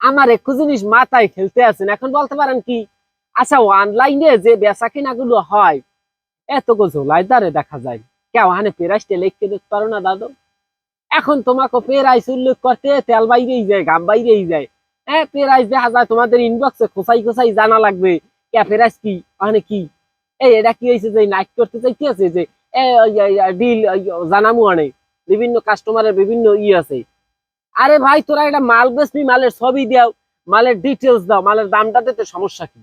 আমার একটু জিনিস মাথায় খেলতে আছেন, এখন বলতে পারেন কি? আচ্ছা অনলাইনে যে বেচা কিনা গুলো হয় এত ঝোলাই দারে দেখা যায়। কেউ হানে পেরাইসটা লিখতে দেখতে পারো না, দাদু। এখন তোমাকে পেরাইস উল্লেখ করতে, তেল বাইরেই যায়, গাম বাইরেই যায়। হ্যাঁ পেরাইস দেখা যায় তোমাদের ইনবক্সে খোসাই খোসাই জানা লাগবে। কে পেরাইস কি? ওখানে কি? এই, এটা কি হয়েছে যে নাইট করতে চাই কি আছে যে ডিল জানামু অনেক বিভিন্ন কাস্টমারের বিভিন্ন ই আছে। আরে ভাই, তোরা এটা মাল বেচবি, মালের ছবি দাও, মালের ডিটেলস দাও, মালের দামটা দিতে সমস্যা কি?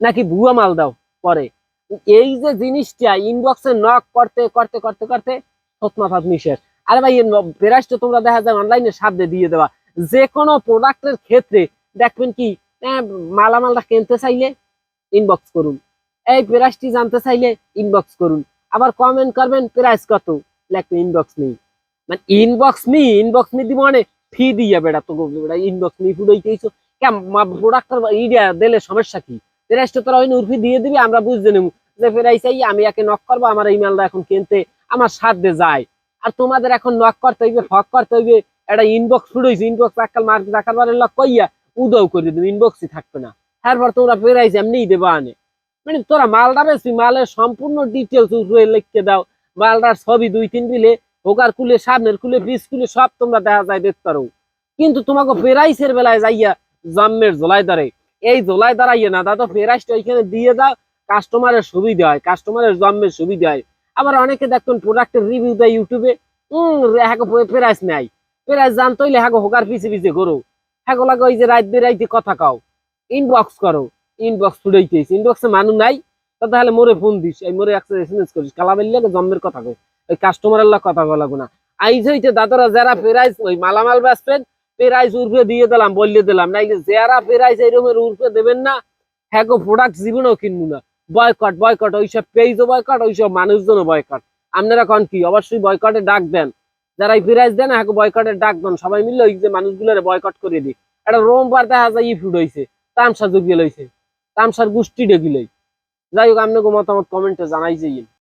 নাকি ভুয়া মাল দাও পরে? এই যে জিনিসটা ইনবক্সে নক করতে করতে করতে করতে মিশের আরে ভাই প্রাইসটা তোমরা দেখা যায় অনলাইনে সাধ্যে দিয়ে দেওয়া। যে কোনো প্রোডাক্টের ক্ষেত্রে দেখবেন কি মালামালটা কিনতে চাইলে ইনবক্স করুন। এই প্রাইসটি জানতে চাইলে ইনবক্স করুন। আবার কমেন্ট করবেন, প্রাইস কত? লেখবে ইনবক্স নেই। মানে ইনবক্স মি ইনবক্স মি দিব মানে ফি দিয়ে বেড়া তো বেড়া ইনবক্স মি ফুড়াইতেইছো কেম প্রোডাক্টের ইডিয়া দিলে সমস্যা কি? প্রাইসটা তোরা ওই উর্ফি দিয়ে দিবি, আমরা বুঝতে নেব। যে প্রাইস এই, আমি একে নক করব, আমার এই মালটা এখন কিনতে আমার সাধ্যে যায়। আর তোমাদের এখন নক করতে হইবে ফক করতে হইবে, একটা ইনবক্স ফুড়ইছে ইনবক্স এককাল মার্ক দেখার বারে লক কইয়া উদয় করে দেবে ইনবক্সই থাকবে না। তারপর তোমরা প্রাইস এমনিই দেবা আনে। মানে তোরা মালটা বেশি মালের সম্পূর্ণ ডিটেলস উপরে লিখতে দাও। মালটার ছবি দুই, তিন বিলে হোকার কুলে, সামনের কুলে পিস কুলে, সব তোমরা দেখা যায় দেখতে পারো। কিন্তু তোমাকে প্রাইসের বেলায় যাইয়া জন্মের জোলাই ধরে। এই জোলাই দাঁড়াইয়ে না, দাদা প্রাইসটা ওইখানে দিয়ে দাও কাস্টমারের সুবিধা হয় কাস্টমারের জন্মের সুবিধা হয়। আবার অনেকে দেখবেন প্রোডাক্টের রিভিউ দেয় ইউটিউবে হম হ্যাঁ প্রাইস নাই। প্রাইস জানতে হইলে হ্যাঁ হোকার পিছে পিছে করো হ্যাঁ লাগে ওই যে রাত বেরাইতে কথা কাও। ইনবক্স করো। ইনবক্স ফুটাইতেছ ইনবক্সে মানুষ নাই। তাহলে মোরে ফোন দিস, এই মোরে একটা এসএমএস করিস কালাবেল লাগে জন্মের কথা কই ওই কাস্টমারের লাগ কথা বলা গুনা আইজ হইতে দাদারা যারা প্রাইস ওই মালামাল বেচবেন প্রাইস উর্ফে দিয়ে দিলাম বললে দিলাম, নাইলে যারা প্রাইস এইরকমের উর্ফে দেবেন না হ্যাঁ প্রোডাক্ট জীবনেও কিনবো না। বয়কট বয়কট ওইসব পেজও বয়কট ওইসব মানুষজনও বয়কট আপনারা কন কি? অবশ্যই বয়কটে ডাক দেন। যারা এই প্রাইস দেন হ্যাঁ বয়কটে ডাক দেন। সবাই মিলে ওই যে মানুষগুলোর বয়কট করে দিই। একটা রোমবার দেখা যায়, ই ফুড হয়েছে তামসা যোগিয়ে লইছে, তামসার গোষ্ঠী ডেকিলেই যাই হোক আপনাকে মতামত কমেন্টে জানাই যাই